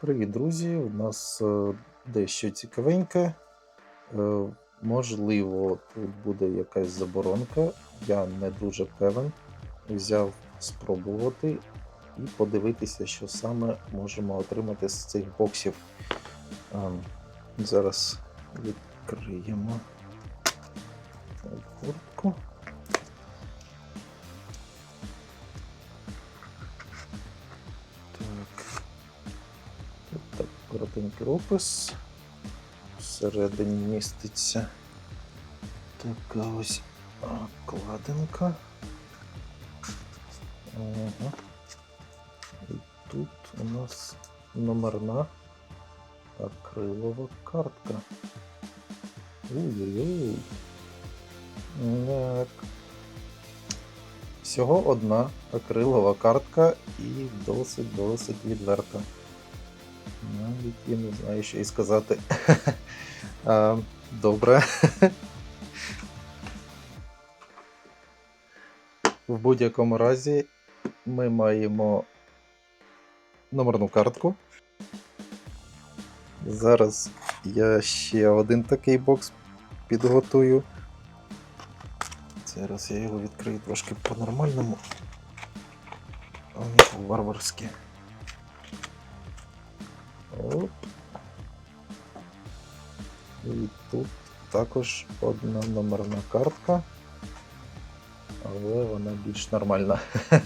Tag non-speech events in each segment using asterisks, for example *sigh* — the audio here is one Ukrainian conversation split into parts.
Привіт, друзі! У нас е, дещо цікавеньке. Е, Можливо, тут буде якась заборонка. Я не дуже певен. Взяв спробувати і подивитися, що саме можемо отримати з цих боксів. Ем, Зараз відкриємо куртку. Так. Так коротенький опис. Всередині міститься така ось обкладинка. Ага. І тут у нас номерна акрилова картка. Ой-ой-ой. Так. Всього одна акрилова картка і досить-досить відверта. Навіть я не знаю, що і сказати. *laughs* а, добре. В будь-якому разі ми маємо номерну картку. Зараз я ще один такий бокс підготую. Зараз я його відкрию трошки по-нормальному. По-варварськи. Оп. І тут також одна номерна картка, але вона більш нормальна. *laughs*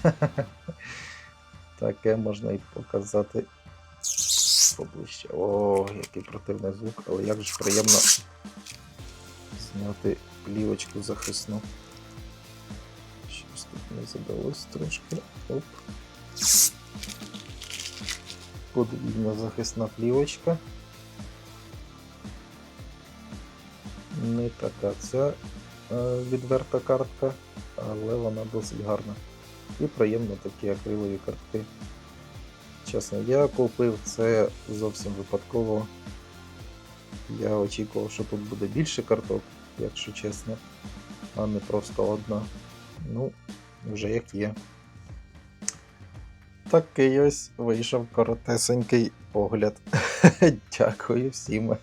Таке можна і показати поближче. О, який противний звук, але як же приємно зняти плівочку захисну. Щось тут не задалось трошки. Оп. Подвійна захисна плівочка. Не така ця е, відверта картка, але вона досить гарна. І приємно такі акрилові картки. Чесно, я купив це зовсім випадково. Я очікував, що тут буде більше карток, якщо чесно, а не просто одна. Ну, вже як є. Такий ось вийшов коротесенький огляд. *laughs* Дякую всім.